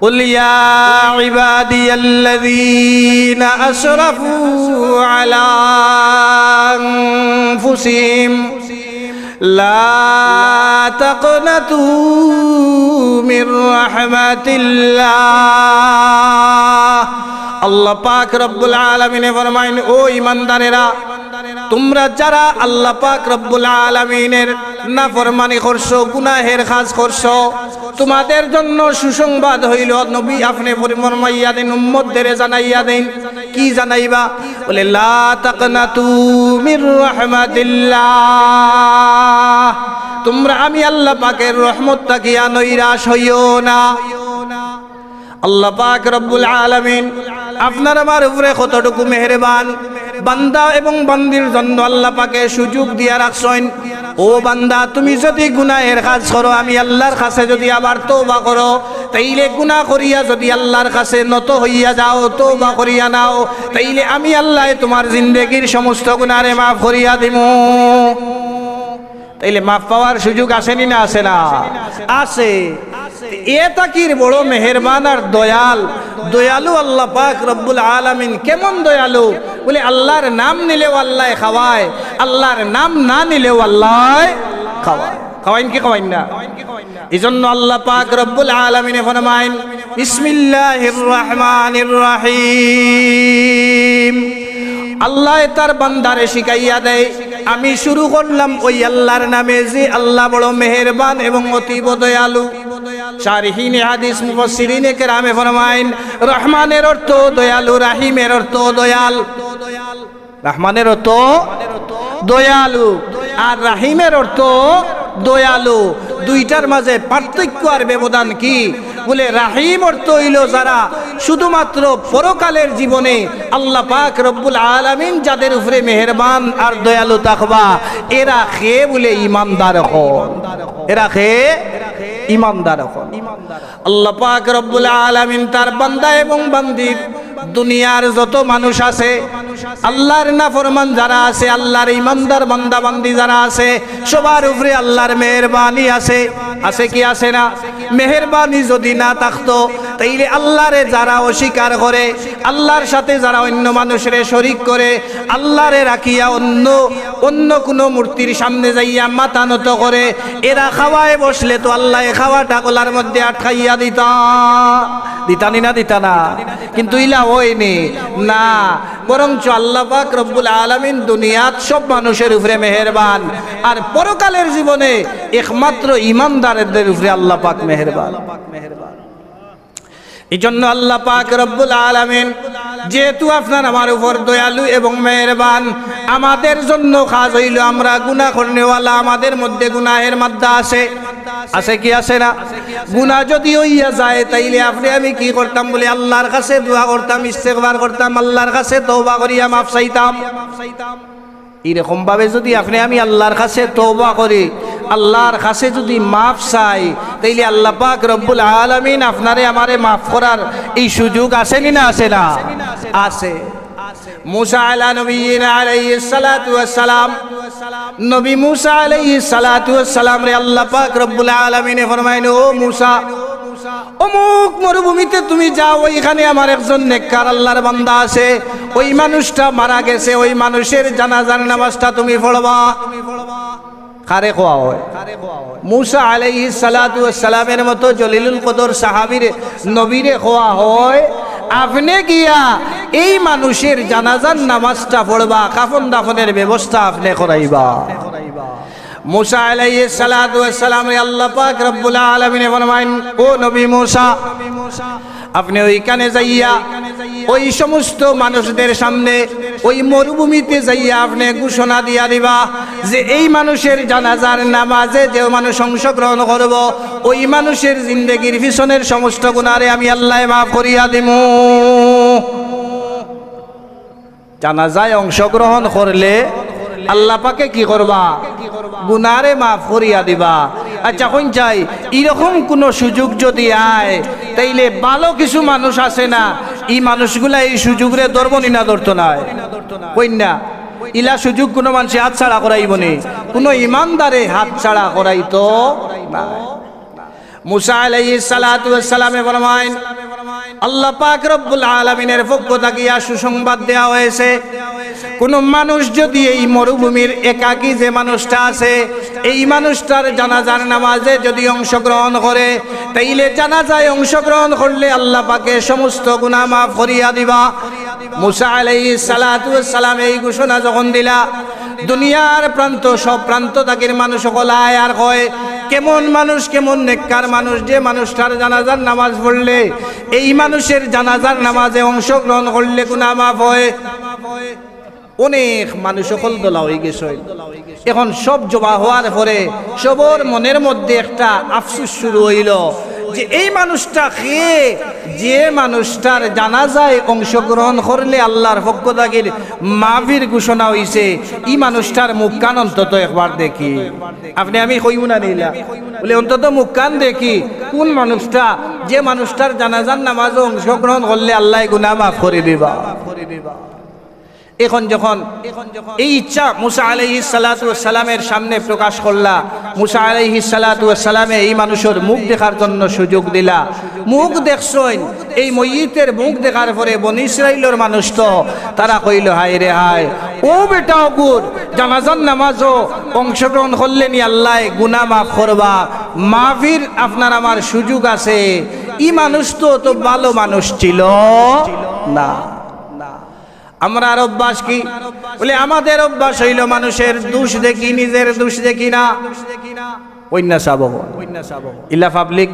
قل يا عبادي الذين أسرفوا على أنفسهم لا تقنطوا من رحمة الله الله پاک رب العالمين فرمائن او ایماندارا তোমরা যারা আল্লাহ পাক রব্বুল আলমিনের না ফরমানি করছ, গুনাহের কাজ করছ, তোমাদের জন্য সুসংবাদ হইল, নবী আপনি ফরমাইয়া দিন, উম্মতদের জানাইয়া দিন। কি জানাইবা? বলে, লা তাকনাতু মির রাহমাতিল্লাহ। তোমরা আমি আল্লাহ পাকের রহমত তাকিয়া নৈরাশ হইও না। আল্লাহ পাক রব্বুল আলামিন আপনার আমার উপরে কতটুকু মেহেরবান বান্দা এবং বান্দির জন্য আল্লাহ পাকে সুযোগ দিয়া রাখছেন। ও বান্দা, তুমি যদি গুনাহের কাজ করো, আমি আল্লাহর কাছে যদি আবার তওবা করো, তাইলে গুনাহ করিয়া যদি আল্লাহর কাছে নত হইয়া যাও, তওবা করিয়া নাও, তাইলে আমি আল্লাহ তোমার জিন্দেগির সমস্ত গুনারে মাফ করিয়া দিমু। তাইলে মাফ পাওয়ার সুযোগ আসেনি না, আসে না? আছে এ তাকির বড় মেহেরবান আর দয়াল? দয়ালু আল্লাহ পাক রব্বুল আলামিন কেমন দয়ালু? বলে আল্লাহর নাম নিলেও আল্লাহ খাওয়ায়, আল্লাহর নাম না নিলেও আল্লাহ খাওয়ায়। খাওয়াইন কি খাওয়াইন না? এই জন্য আল্লাহ পাক রব্বুল আলামিনে ফরমাইন, বিসমিল্লাহির রহমানির রহিম। আল্লাহ তার বান্দারে শিখাইয়া দেয়, আমি শুরু করলাম ওই আল্লাহর নামে যে আল্লাহ বড় মেহেরবান এবং অতীব দয়ালু। শারহিনে হাদিস মুফাসসিরিনে কেরামে ফরমাইন, রহমানের অর্থ দয়ালু, রাহিমের অর্থ দয়াল। রহমানের অর্থ দয়ালু আর রাহিমের অর্থ দয়ালু। দুইটার মাঝে পার্থক্য আর ব্যবধান কি? বলে রাহিম অর্থ হইল যারা শুধুমাত্র পরকালের জীবনে আল্লাহ পাক রব্বুল আলামিন যাদের উপরে মেহেরবান আর দয়ালু তাকবা এরা খে বলে ইমানদার হন এরা খে ইমানদার হন। আল্লাহ পাক রব্বুল আলামিন তার বান্দা এবং বান্দির দুনিয়ার যত মানুষ আছে আল্লাহর নাফরমান যারা আছে, আল্লাহর ইমানদার বান্দা বান্দি যারা আছে, সবার উপরে আল্লাহর মেহরবানি আছে। আছে কি আছে না? মেহরবানি যদি না থাকতো, তাইলে আল্লাহরে যারা অস্বীকার করে, আল্লাহর সাথে যারা অন্য মানুষের শরিক করে, আল্লাহরে রাখিয়া অন্য অন্য কোনো মূর্তির সামনে যাইয়া মাথা নত করে, এরা খাওয়ায় বসলে তো আল্লাহ খাওয়াটা গলার মধ্যে আটকাইয়া দিতা। দিতানি না, দিতা না? কিন্তু ইলা হয়নি। না বরঞ্চ আল্লাহ পাক রব্বুল আলামিন দুনিয়াত সব মানুষের উপরে মেহেরবান। আর পরকালের জীবনে একমাত্র ইমানদারদের উপরে আল্লাহ পাক মেহেরবান। এই জন্য আল্লাহ পাক রব্বুল আলামিন, যেহেতু আপনার আমার উপর দয়ালু এবং মেহরবান, আমাদের জন্য কাজ হইল আমরা গুনাহ করনেওয়ালা আমাদের মধ্যে গুনাহের মাদ্দা আছে। আছে কি আছে না? গুনাহ যদি হইয়া যায়, তাইলে আপনি আমি কি করতাম বলে? আল্লাহর কাছে দোয়া করতাম, ইস্তেগফার করতাম, আল্লাহর কাছে তওবা করিয়া মাফ চাইতাম। এরকম ভাবে যদি আপনি আমি আল্লাহর কাছে তওবা করি, আল্লাহর কাছে যদি মাফ চাই, তাইলে আল্লাহ পাক রব্বুল আলামিন আপনারে আমারে মাফ করার এই সুযোগ আসেনি না আসে না? আছে। মুসা আলা নবী মুসা রে আল্লাহ পাক ফরমাইন, ও মুসা, অমুক মরুভূমিতে তুমি যাও, ওইখানে আমার একজন নেককার আল্লাহর বান্দা আছে। ওই মানুষটা মারা গেছে, ওই মানুষের জানাজার নামাজটা তুমি পড়বা। কারে কোয়া হয়। মুসা আলাইহি সালাতু সালামের মতো জলিলুল কদর সাহাবীর নবীরে কোয়া হয়। আপনি গিয়া এই মানুষের জানাজার নামাজটা পড়বা, কাফন দাফনের ব্যবস্থা আপনি করাইবা। মুসা আলাইহিস সালাতু আপনি ওইখানে যাইয়া ওই সমস্ত মানুষদের সামনে ওই মরুভূমিতে যাইয়া আপনি ঘোষণা দিয়া দিবা যে এই মানুষের জানাজার নামাজে যে মানুষ অংশগ্রহণ করব, ওই মানুষের জিন্দগির পিছনের সমস্ত গুণারে আমি আল্লাহ মাফ করিয়া দিমু। জানাজায় অংশগ্রহণ করলে আল্লাহ পাকে কি করবা? গুনারে মাফ করিয়া দিবা। আচ্ছা কোন চাই, এরকম কোন সুযোগ যদি আয়, তাইলে ভালো কিছু মানুষ আছে না? এই মানুষগুলা এই সুযোগরে ধরবনি না ধরতো নাই কইনা ইলা সুযোগ কোনো মানুষে হাত ছাড়া করাইব নি। কোনো ইমানদারে হাত ছাড়া করাইতো না। মুসা আলাইহিস সালাতু ওয়াস সালামে ফরমায় আল্লাহ পাক রব্বুল আলামিনের পক্ষ থেকে সুসংবাদ দেওয়া হয়েছে? কোন মানুষ যদি এই মরুভূমির একাকী যে মানুষটা আছে, এই মানুষটার জানাজার নামাজে যদি অংশগ্রহণ করে, তাইলে জানাজায় অংশগ্রহণ করলে আল্লাহ পাকে সমস্ত গুনাহ মাফ করিয়া দিবা। মুসা ওয়াস সালাম এই ঘোষণা যখন দিলা, দুনিয়ার প্রান্ত, সব প্রান্ত তাকির মানুষ সকল আয় আর হয় কেমন মানুষ, কেমন নেককার মানুষ? যে মানুষটার জানাজার নামাজ পড়লে, এই মানুষের জানাজার নামাজে অংশগ্রহণ করলে কোনো মাফ হয়। অনেক মানুষ সকল দোলা হয়ে গেছে। এখন সব জবা হওয়ার পরে সবর মনের মধ্যে একটা আফসুস শুরু হইল। যে এই মানুষটা খেয়ে যে মানুষটার জানাজায় অংশগ্রহণ করলে আল্লাহর পক্ষ থাকির মাভির ঘোষণা হইছে, এই মানুষটার মুখ কান অন্তত একবার দেখি। আপনি, আমি কইব না নিলা। বলে অন্তত মুখ কান দেখি, কোন মানুষটা যে মানুষটার জানাজার নামাজে অংশগ্রহণ করলে আল্লাহ গুনাহ মাফ করে দিবা। এখন যখন এই ইচ্ছা মুসা আলাইহি সালাতু সালামের সামনে প্রকাশ করলা, মুসা আলাইহি সালাতু সালামে এই মানুষের মুখ দেখার জন্য সুযোগ দিলা। মুখ দেখছইন, এই ময়িতের মুখ দেখার পরে বন ইসরাইলের মানুষ তো, তারা কইল, হায় রে হায়, ও বেটা অকুর জানাজান নামাজও অংশগ্রহণ করলেন আল্লাহ গুনা মাফ করবা। মাফির আপনার আমার সুযোগ আছে। ই মানুষ তো তো ভালো মানুষ ছিল না। আমরা আর অভ্যাস কি? বলে, আমাদের অভ্যাস হইল মানুষের দোষ দেখি, নিজের দোষ দেখি না। ইলা পাবলিক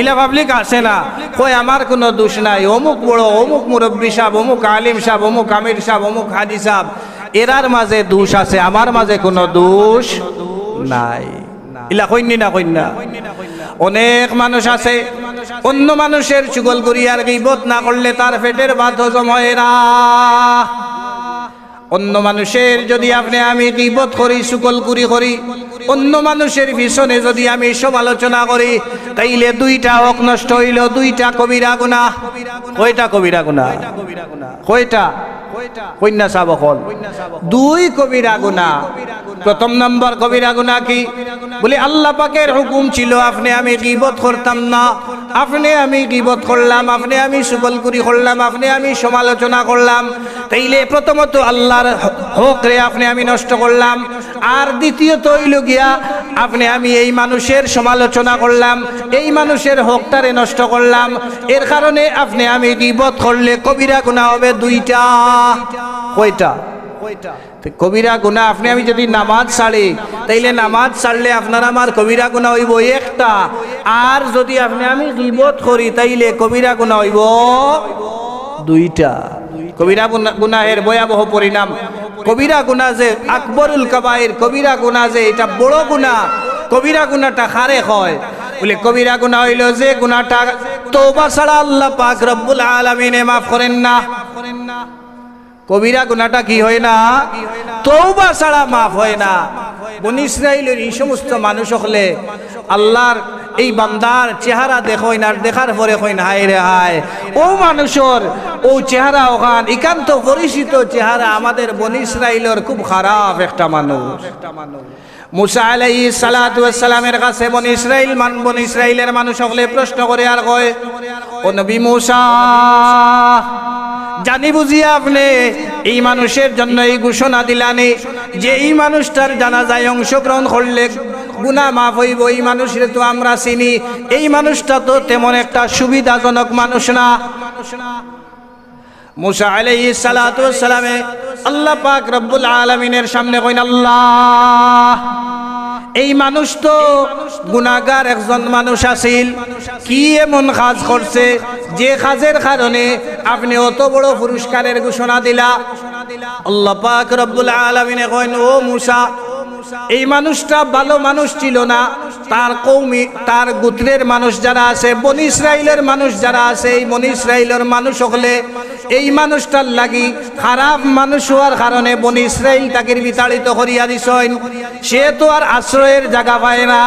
ইলা পাবলিক না। কই আমার কোনো দোষ নাই। অমুক বড়, অমুক অমুক মাঝে দোষ আছে কোনো দোষ নাই। ইলা কইনি না কইনা অনেক মানুষ আছে অন্য মানুষের চুগল করিয়ার গিবত না করলে তার পেটের হজম হয় না। অন্য মানুষের যদি আপনি আমি গিবত করি সুকল করি করি, অন্য মানুষের পিছনে যদি আমি সমালোচনা করি, তাইলে দুইটা হক নষ্ট হইল, দুইটা কবিরা গুণা কয়টা কবিরা গুণা কয়টা? কন্যা সাবকল। দুই কবিরা গুণা প্রথম নম্বর কবিরা গুণা কি? বলে, আল্লাহ পাকের হুকুম ছিল, আপনি আমি গিবত করতাম না। আপনি আমি গিবত করলাম, আপনি আমি সুবলকুরি করলাম, আপনি আমি সমালোচনা করলাম। তাইলে প্রথমত আল্লাহর হোক রে আপনি আমি নষ্ট করলাম। আর দ্বিতীয়ত হইল গিয়া, আপনি আমি এই মানুষের সমালোচনা করলাম, এই মানুষের হকটারে নষ্ট করলাম। এর কারণে আপনি আমি গিবত করলে কবিরা গুণা হবে দুইটা। কয়টা? কবিরা গুণা, আপনি আমি যদি নামাজ ছাড়ি, তাইলে নামাজ ছাড়লে আপনার আমার কবিরা গুণা হইব একটা। আর যদি আপনি আমি গিবত করি, তাইলে কবিরা গুণা হইব দুইটা। কবিরা গুনা- গুনাহের ভয়াবহ পরিণাম। কবিরা গুণা যে আকবরুল কাবাইর কবিরা গুণা যে এটা বড় গুণা। কবিরা গুণাটা খারে হয়। বলে কবিরা গুণা হইল যে গুণাটা তৌবা ছাড়া আল্লাহ পাক রব্বুল আলামিনে মাফ করেন না। কবিরা গুনাটা কি হয় না? তৌবা ছাড়া মাফ হয় না। বন ইসরায়েলের এই সমস্ত মানুষ হলে আল্লাহর এই বান্দার চেহারা দেখই না দেখার পরে কই না, হায় রে হায়। ও মানুষের, ও চেহারা ওখান, একান্ত পরিচিত চেহারা আমাদের বন ইসরায়েলের খুব খারাপ একটা মানুষ। মুসা আলাই সালামের কাছে বন ইসরাইল মান, বন ইসরাইলের মানুষ হলে প্রশ্ন করে আর কয়, ও নবী মুসা জানি বুঝিয়া আপনি, এই মানুষের জন্য এই ঘোষণা দিলানি যে এই মানুষটার জানাজায় অংশগ্রহণ করলে গুনা মাফ হইব, এই মানুষের তো আমরা চিনি। এই মানুষটা তো তেমন একটা সুবিধাজনক মানুষ না। মুসা আলাইহিস সালাতু সালামে আল্লাহ পাক রব্বুল আলামিনের সামনে কইন, আল্লাহ এই মানুষ তো গুণাগার একজন মানুষ আছিল। কি এমন কাজ করছে? যে কাজের কারণে আপনি অত বড় পুরস্কারের ঘোষণা দিলা। আল্লাহ পাক রব্বুল আলমিনে কইন, ও মুসা এই মানুষটা ভালো মানুষ ছিল না। তার কৌমি তার গোত্রের মানুষ যারা আছে বন ইসরায়েলের মানুষ যারা আছে এই বন ইসরায়েলের মানুষ হলে এই মানুষটার লাগি খারাপ মানুষ হওয়ার কারণে বন ইসরায়েল তাকে বিতাড়িত করিয়া দিছেন। সে তো আর আশ্রয়ের জায়গা পায় না।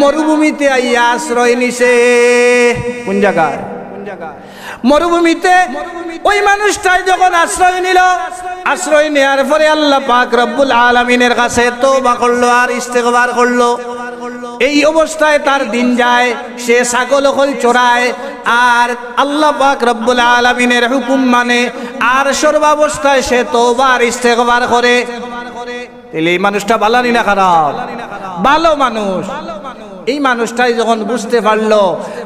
মরুভূমিতে আইয়া আশ্রয় নিছে। কোন জায়গায়? কোন জায়গায়? মরুভূমিতে ওই মানুষটাই যখন আশ্রয় নিল, আশ্রয় নেওয়ার পরে আল্লাহ পাক রব্বুল আলমিনের কাছে তওবা করল আর ইস্তেগফার করল। এই অবস্থায় তার দিন যায়, সে ছাগল হল চোরায়, আর আল্লাহ পাক রব্বুল আলমিনের হুকুম মানে আর সর্বাবস্থায় সে তোবার ইস্তেকবার করে। এই মানুষটা ভালো না খারাপ? ভালো মানুষ। এই মানুষটাই যখন বুঝতে পারল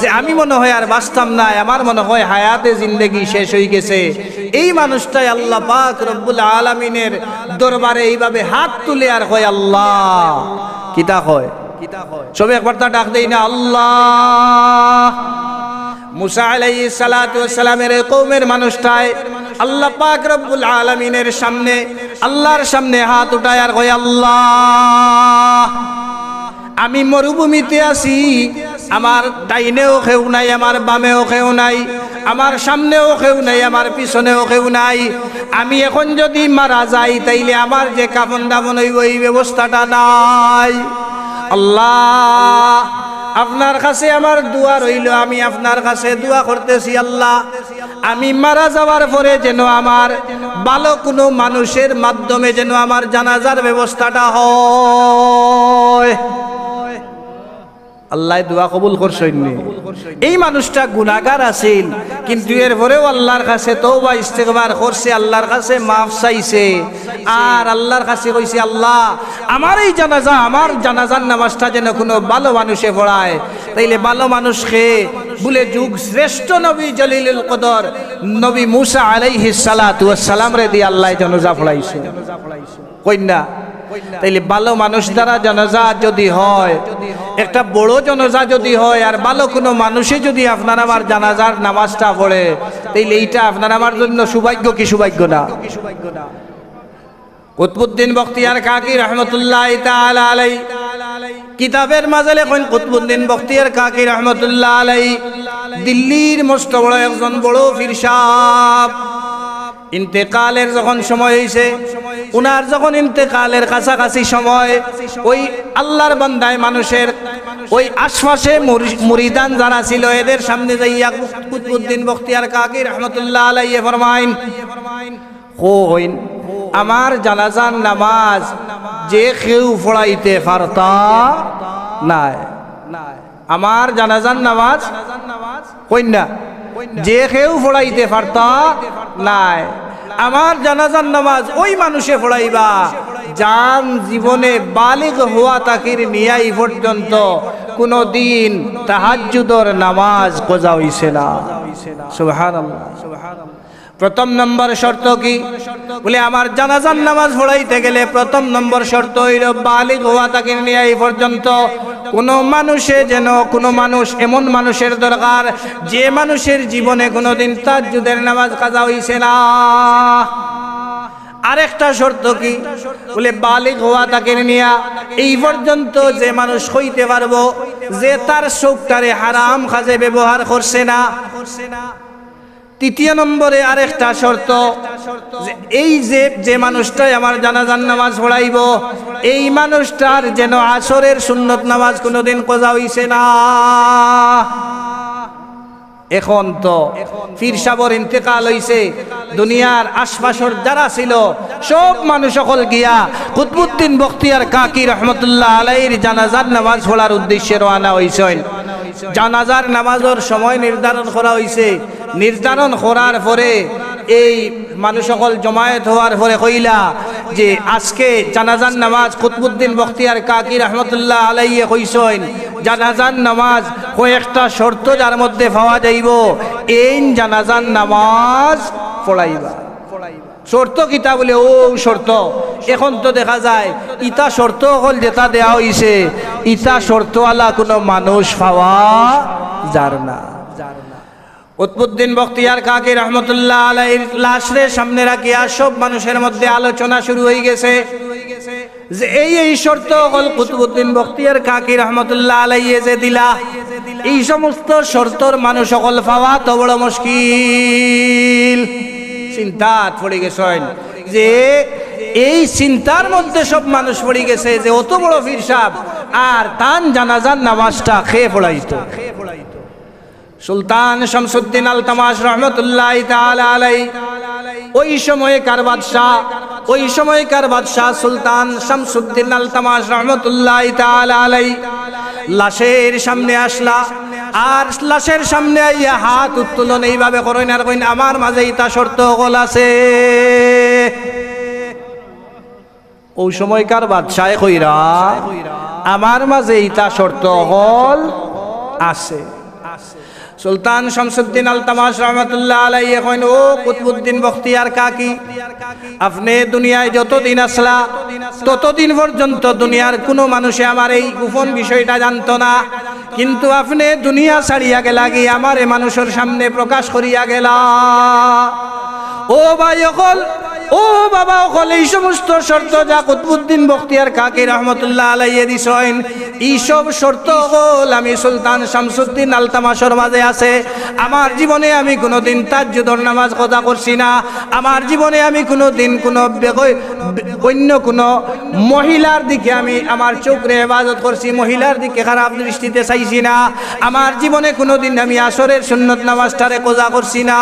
যে আমি মনে হয় আর বাঁচতাম না, আমার মনে হয় হায়াতে জিন্দেগি শেষ হয়ে গেছে। এই মানুষটাই আল্লাহ পাক রব্বুল আলমিনের দরবারে এইভাবে হাত তুলে আর হয় আল্লাহ। কিতা হয় সবে একবার তা ডাক দেই না, আল্লাহ। মুসা আলাইহি সালাতু সালামের কৌমের মানুষটায় আল্লাহ পাক রব্বুল আলামিনের সামনে, আল্লাহর সামনে হাত উঠায় আর কয়, আল্লাহ। আমি মরুভূমিতে আছি। আমার ডাইনেও কেউ নাই, আমার বামেও কেউ নাই, আমার সামনেও কেউ নাই, আমার পিছনেও কেউ নাই। আমি এখন যদি মারা যাই, তাইলে আমার যে কাফন দাফন হইব, এই ব্যবস্থাটা নাই। আল্লাহ, আপনার কাছে আমার দোয়া রইল, আমি আপনার কাছে দোয়া করতেছি, আল্লাহ। আমি মারা যাওয়ার পরে যেন আমার ভালো কোনো মানুষের মাধ্যমে যেন আমার জানাজার ব্যবস্থাটা হয়। আল্লাহ দোয়া কবুল করছেননি এই মানুষটা গুনাগার আছিল, কিন্তু এর পরেও আল্লাহর কাছে তওবা, ইস্তেগফার করছে, আল্লাহর কাছে মাফ চাইছে। আর আল্লাহর কাছে কইছে, আল্লাহ, আমার এই জানাজা, আমার জানাজার নামাজটা যেন কোনো ভালো মানুষে পড়ায়, তাইলে ভালো মানুষকে বলে যুগ শ্রেষ্ঠ নবী জলিলুল কদর, নবী মুসা আলাইহিস সালাতু ওয়াস সালাম রে দিয়ে আল্লাহ জানাজা পড়াইছে কইনা তাইলে ভালো মানুষ দ্বারা জানাজা যদি হয়, একটা বড় জনজা যদি হয়, আর ভালো কোনো মানুষে যদি আপনার আমার জানাজার নামাজটা পড়ে, তাইলে এইটা আপনার আমার জন্য সৌভাগ্য কি সৌভাগ্য না? কুতবুদ্দিন বখতিয়ার কাকি রহমতুল্লাহ আলাই কিতাবের মাঝে লেখেন কুতবুদ্দিন বখতিয়ার কাকি রহমতুল্লাহ আলাই দিল্লির মস্ত বড় একজন বড় ফির সাহেব ইন্তেকালের যখন সময় হয়েছে উনার যখন ইন্তেকালের কাছাকাছি সময়, ওই আল্লাহর বান্দায় মানুষের ওই আশপাশে মুরি- মুরিদান যারা ছিল, এদের সামনে যাইয়া কুতবুদ্দিন বখতিয়ার কাকি রহমতুল্লাহ আলাইয়ে ফরমাইন কইন আমার জানাজার নামাজ যে কেউ পড়াইতে পারতা নাই। আমার জানাজার নামাজ কইন যে কেউ ফোড়াইতে পারতা, নাই। আমার জানাজার নামাজ ওই মানুষে ফোড়াইবা যান জীবনে বালিগ হওয়া তাকির নিয়াই পর্যন্ত কোনো দিন তাহাজুদর নামাজ কোজা হইছে না। প্রথম নম্বর শর্ত কি? বলে, আমার জানাজান নামাজ পড়াইতে গেলে প্রথম নম্বর শর্ত হইল বালিক হওয়া তাকে নিয়ে এই পর্যন্ত। কোনো মানুষে যেন, কোনো মানুষ এমন মানুষের দরকার, যে মানুষের জীবনে কোনোদিন তার যুদের নামাজ কাজা হইছে না। আরেকটা শর্ত কি? বলে বালিক হওয়া তাকে নিয়া এই পর্যন্ত যে মানুষ হইতে পারব, যে তার চোখটারে হারাম কাজে ব্যবহার করছে না করছে না। তৃতীয় নম্বরে আরেকটা শর্ত এই যে যে মানুষটাই আমার জানাজান নামাজ পড়াইব, এই মানুষটার যেন আসরের সুন্নত নামাজ কোনোদিন কোজা হইছে না। এখন তো ফির সাবর ইন্তেকাল হইছে, দুনিয়ার আশপাশর যারা ছিল, সব মানুষ সকল গিয়া কুতবুদ্দিন বখতিয়ার কাকি রহমতুল্লাহ আলাইর জানাজার নামাজ পড়ার উদ্দেশ্যে রওনা হইছেন। জানাজার নামাজের সময় নির্ধারণ করা হইছে নির্ধারণ করার পরে এই মানুষ সকল জমায়েত হওয়ার পরে কইলা যে আজকে জানাজান নামাজ কুতবুদ্দিন বখতিয়ার কাকি রহমতুল্লাহ আলাইয়ে কইসইন জানাজান নামাজ কয়েকটা শর্ত যার মধ্যে পাওয়া যাইব। এই জানাজান নামাজ পড়াইবা। শর্ত কিতা বলে? ও শর্ত, এখন তো দেখা যায় ইতা শর্ত হল যেটা দেওয়া হইছে, ইতা শর্তওয়ালা কোনো মানুষ পাওয়া যার না। উৎপুদ্দিন বখতিয়ার কাকি রহমতুল্লাহ আলাইর লাশরে সামনে রাখিয়া সব মানুষের মধ্যে আলোচনা শুরু হয়ে গেছে। যে এই এই শর্ত হল কুতুবুদ্দিন বখতিয়ার কাকি রহমতুল্লাহ আলাইয়ে যে দিলা, এই সমস্ত শর্তর মানুষ সকল পাওয়া তো বড় মুশকিল। চিন্তাত পড়ে গেছেন যে এই চিন্তার মধ্যে সব মানুষ পড়ে গেছে যে অত বড় ফির সাহ আর তান জানাজান নামাজটা খেয়ে পড়াইতো। সুলতান শামসুদ্দিন আল তামাস রহমতুল্লাহ আলাই ওই সময়কার বাদশাহ? ওই সময়কার বাদশাহ? সুলতান শামসুদ্দিন আল তামাস রহমতুল্লাহ আলাই লাশের সামনে আসলা। আর লাশের সামনে আইয়া হাত উত্তোলন এইভাবে করেন আর কইন, আমার মাঝে ইতা শর্ত গল আছে। ওই সময়কার বাদশায় কইরা, আমার মাঝে ইতা শর্ত হল আছে। সুলতান শামসুদ্দিন আল তামাস রহমতুল্লাহ আলাই এখন ও কুতবুদ্দিন বখতিয়ার কাকি, আপনি দুনিয়ায় যতদিন আসলা, ততদিন পর্যন্ত দুনিয়ার কোনো মানুষে আমার এই গোপন বিষয়টা জানতো না। কিন্তু আপনি দুনিয়া ছাড়িয়া গেলা গিয়ে আমার মানুষের সামনে প্রকাশ করিয়া গেলা। ও ভাই অকল ও বাবা, অকল এই সমস্ত শর্ত যা কুতবুদ্দিন বখতিয়ার কাকি রহমতুল্লাহ আলাইয়ে দিছেন। এই সব শর্ত হল আমি সুলতান শামসুদ্দিন আলতামাসর মাঝে আছে। আমার জীবনে আমি কোনোদিন তাজ্জুদর নামাজ কথা করছি না। আমার জীবনে আমি কোনোদিন কোনো অন্য কোনো মহিলার দিকে আমি আমার চোখরে হেফাজত করছি, মহিলার দিকে খারাপ দৃষ্টিতে চাইছি না। আমার জীবনে কোনোদিন আমি আসরের সুন্নত নামাজটারে কোজা করছি না।